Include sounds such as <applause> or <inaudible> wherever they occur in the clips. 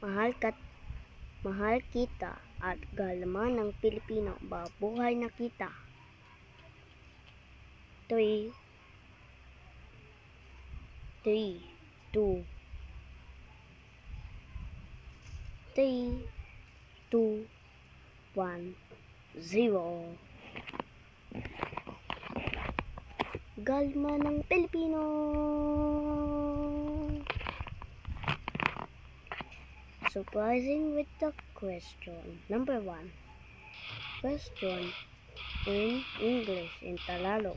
Mahal, kat, mahal kita at galaman ng Pilipino. Ba buhay na kita. Three, three, two, three, two, one, zero. Galma ng Pilipino! Surprising with the question. Number one. Question in English, in Tagalog.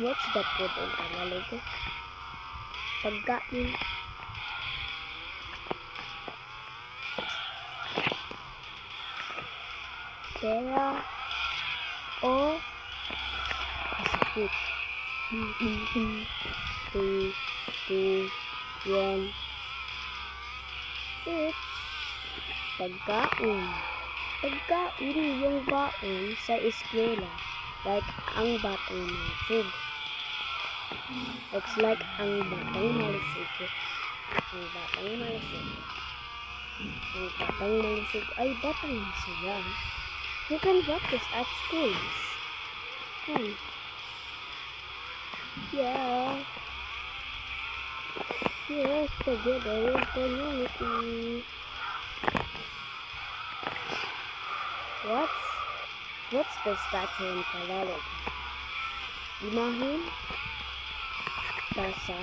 What's the food in Tagalog? pagkain. Pera o sakit. Mm -mm -mm. 3, 2, 1. It's pagkain. Pagkain yung baon sa eskwela. Like ang baon ng food. It's like ang batang malusog. Ang batang malusog. Ang batang malusog ay batang masaya. You can practice at schools. Can. Yeah. Yes, together in community. What's what's the statue in Tagalog? Imahin, tasa,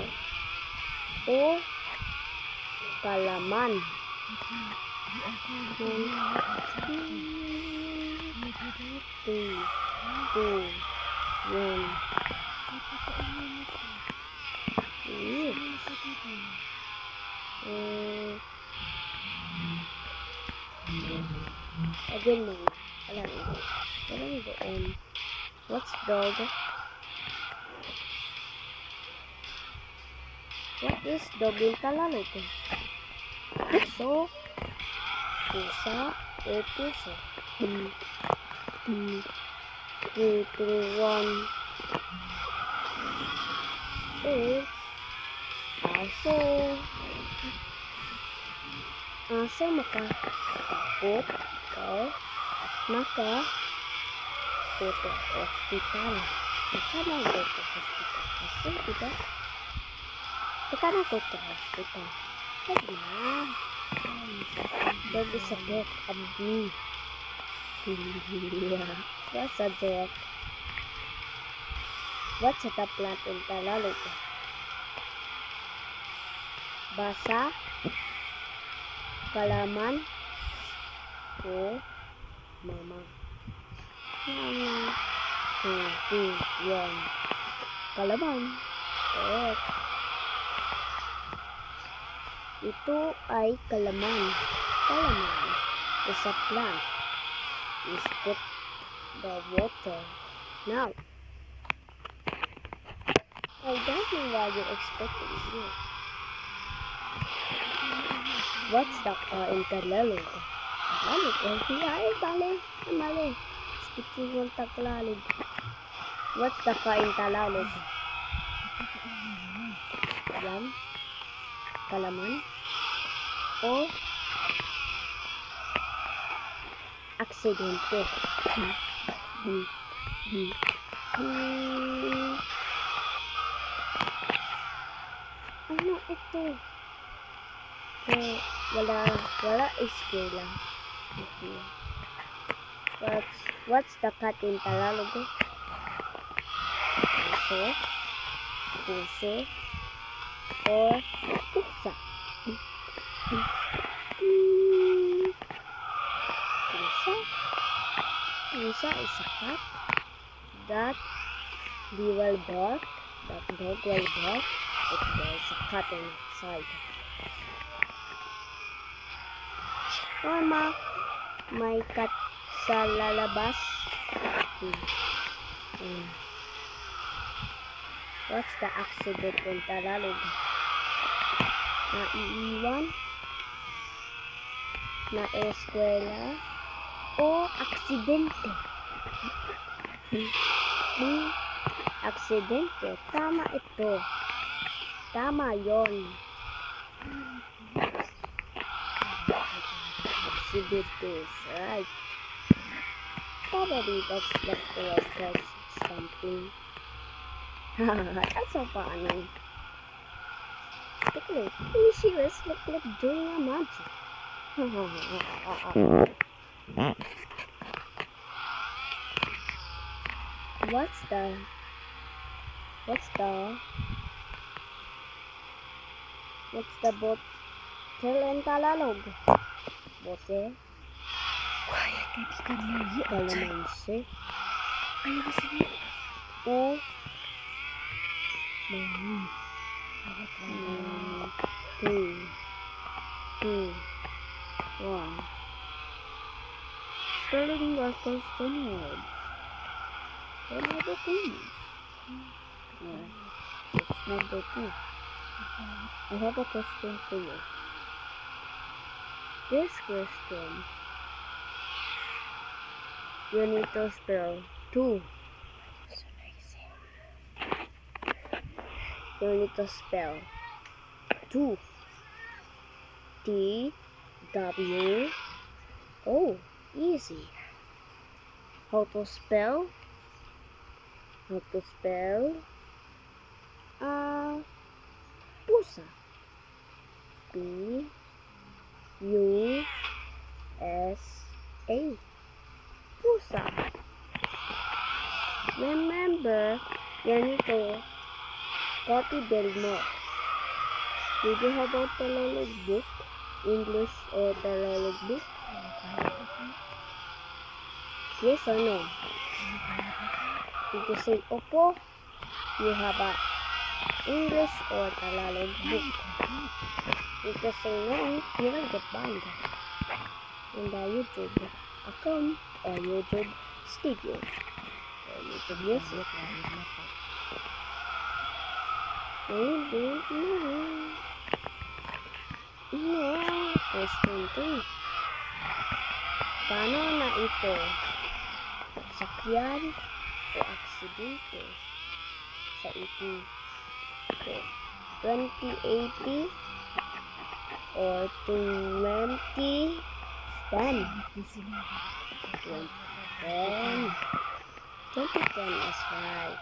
o. Yes. Uh, again mo. Wala na. Wala na. What's dog? What is Dogintalalikum? So, Kusa, Ekusa. Hmm. One. Is Aso. Aso maka kau maka foto hospital. Kita mau foto hospital. Aso kita karena na kita tenang Wag na. Don't be subject of me. Buat What subject? Kalaman. oh Mama. Mama. Two, two, Yang. Kalaman. eh. Ito ay kalaman. Kalaman is a plant. Is put the water. Now, I don't know why you're expecting me. What's the car in Tagalog? Eh, ay, bale. Mali. Speaking ng Tagalog. What's the car in Tagalog? Yan. Kalaman. O aksidente. Ano ito? So, wala, wala eskwela. Okay. What's, what's the cat in Tagalog? Puso, puso, or pusa. Pusa. Pusa is a cat that they will bark. That dog will bark if there's a cat inside. Mama, may cat sa lalabas. Hmm. What's the accident in Tagalog? Naiiwan? Na eskwela? O aksidente? Hmm. Aksidente. Tama ito. Tama yon. Aksidente is right. Probably that's that's the right place. Something. <laughs> that's so funny. Look at it. See this? Look like doing a magic. What's the What's the What's the bottle in Tagalog? Bote, Quiet, kay di ka niya yi. kalamansi, Ayaw kasi niya. o Hmm. Awat lang. mm, two, two, one. The question words. What are the things? Yeah, it's number two. I have a question for you. This question, you need to spell two. You need to spell two. T W O easy. How to spell? How to spell? Uh, pusa. P U S A. Pusa. Remember, you need to copy del more. Did you have a Tagalog book? English or Tagalog book? Yes or no? Did you say Opo? You have a English or Tagalog book? If you say no, you will get banned in the YouTube account or YouTube studio or YouTube music. Don't know. No. Question 3. Paano na ito? Sakyan o aksidente sa iti ko? 2080 or 2010? 2010. 2010 is right.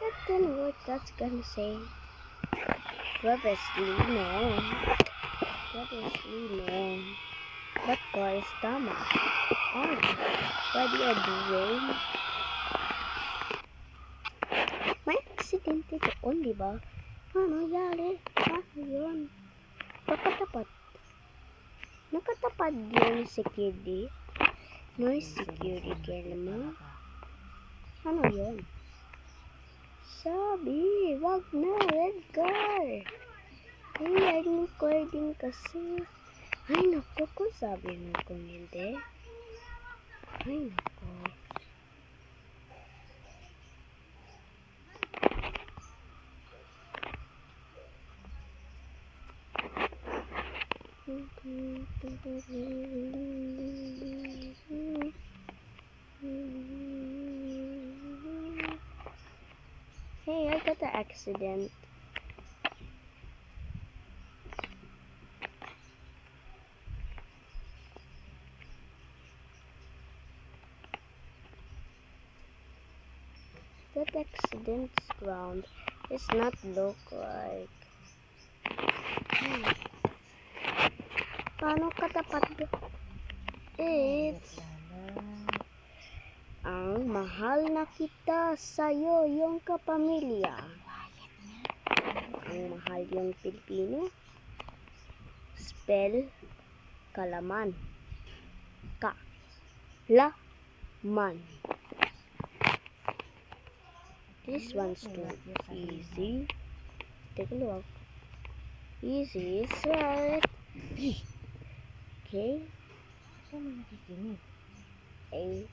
That can work. That's gonna say. Previously, no. Previously, no. That car is tama. Oh, are you doing? May aksidente doon, di ba? Ano nangyari? Ano yun? Nakatapat. Nakatapat yung security. No security naman. Ano yun? Sabi, wag na, red car. Ay, recording kasi. Ay, naku, kung sabi mo kung hindi. Ay, naku. Hey, I got an accident. Is not look like. Paano katapat? It's ang mahal na kita sa'yo, yung kapamilya. Ang mahal yung Pilipino. Spell, kalaman. Ka. La. Man. This one's too easy. Take a look. Easy is right. Okay. Saan mo nakikinig? A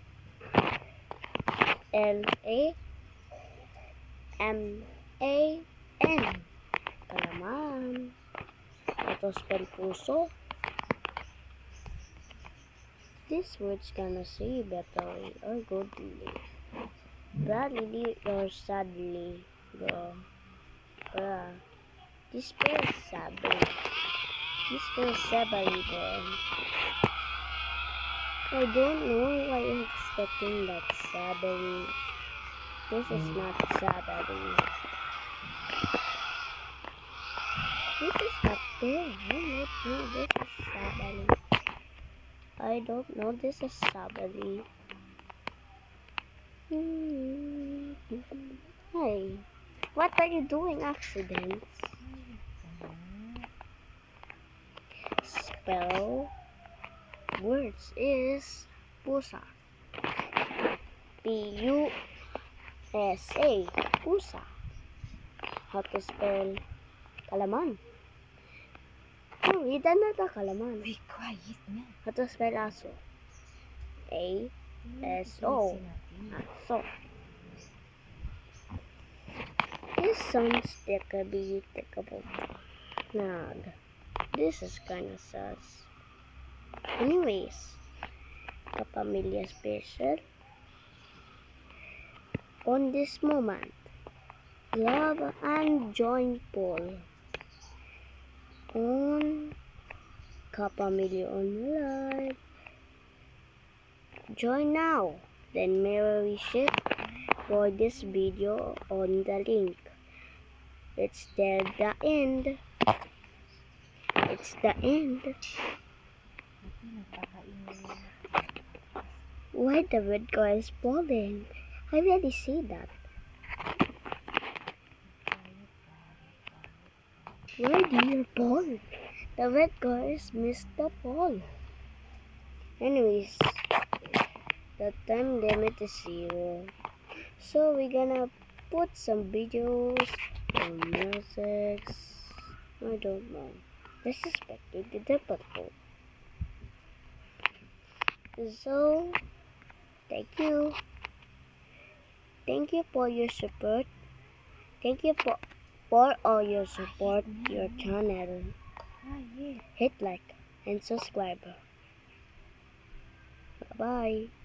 L A M A N. Kalaman. Ito spell puso. This word's gonna say betterly or goodly. Badly or sadly. Go. Bruh. This spells sadly. This spells sadly then. I don't know why I'm expecting that sadly. This is mm. not sadly. This is not there. I don't know. This is sadly. I don't know. This is sadly. Hey, what are you doing, accidents? Spell words is pusa. P U S A. Pusa. How to spell kalaman? No, read another kalaman. Uy, quiet na. How to spell aso? A S O. Aso. This sounds like a beautiful nag. This is kinda sus. Anyways, kapamilya special. On this moment, love and join Paul. On Kapamilya on live. Join now. Then mirror share for this video on the link. It's there the end. It's the end. Why the red car is falling? I already see that. Why do you fall? The red cars missed the fall. Anyways, the time limit is zero. So we're gonna put some videos, some music. I don't know. Let's expect it to difficult. So, thank you. Thank you for your support. Thank you for, for all your support your channel. Hit like and subscribe. Bye bye.